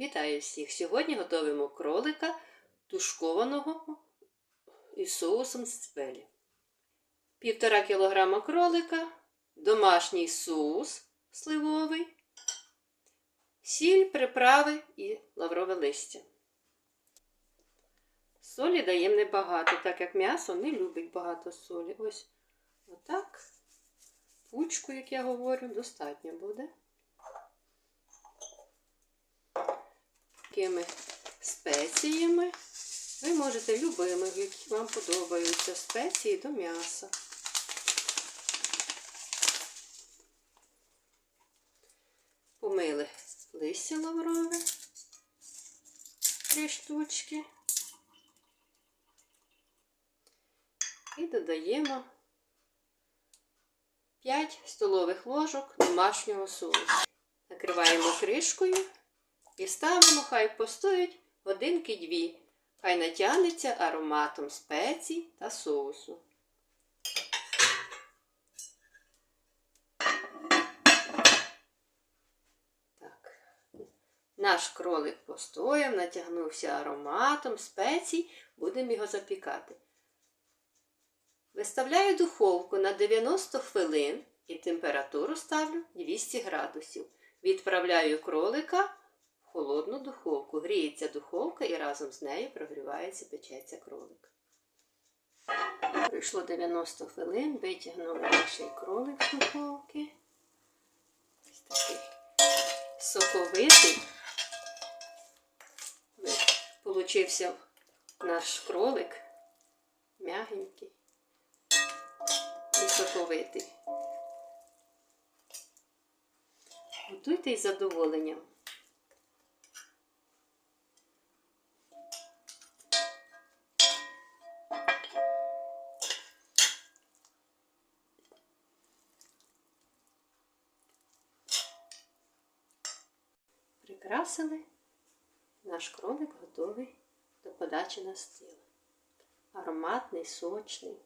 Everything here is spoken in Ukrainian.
Вітаю всіх! Сьогодні готуємо кролика тушкованого із соусом з цибелі. Півтора кілограма кролика, домашній соус сливовий, сіль, приправи і лаврове листя. Солі даємо небагато, так як м'ясо не любить багато солі. Ось отак. Пучку, як я говорю, достатньо буде. Такими спеціями. Ви можете любими, які вам подобаються спеції до м'яса. Помили листя лаврове, три штучки. І додаємо 5 столових ложок домашнього соусу. Накриваємо кришкою і ставимо, хай постоять годинки дві. Хай натягнеться ароматом спецій та соусу. Так. Наш кролик постояв, натягнувся ароматом спецій, будемо його запікати. Виставляю духовку на 90 хвилин і температуру ставлю 200 градусів. Відправляю кролика холодну духовку. Гріється духовка і разом з нею прогрівається печеться кролик. Пройшло 90 хвилин, витягнули наш кролик з духовки. Ось такий соковитий. Получився наш кролик м'ягенький і соковитий. Готуйте із задоволенням. Прикрасили. Наш кролик готовий до подачі на стіл. Ароматний, сочний.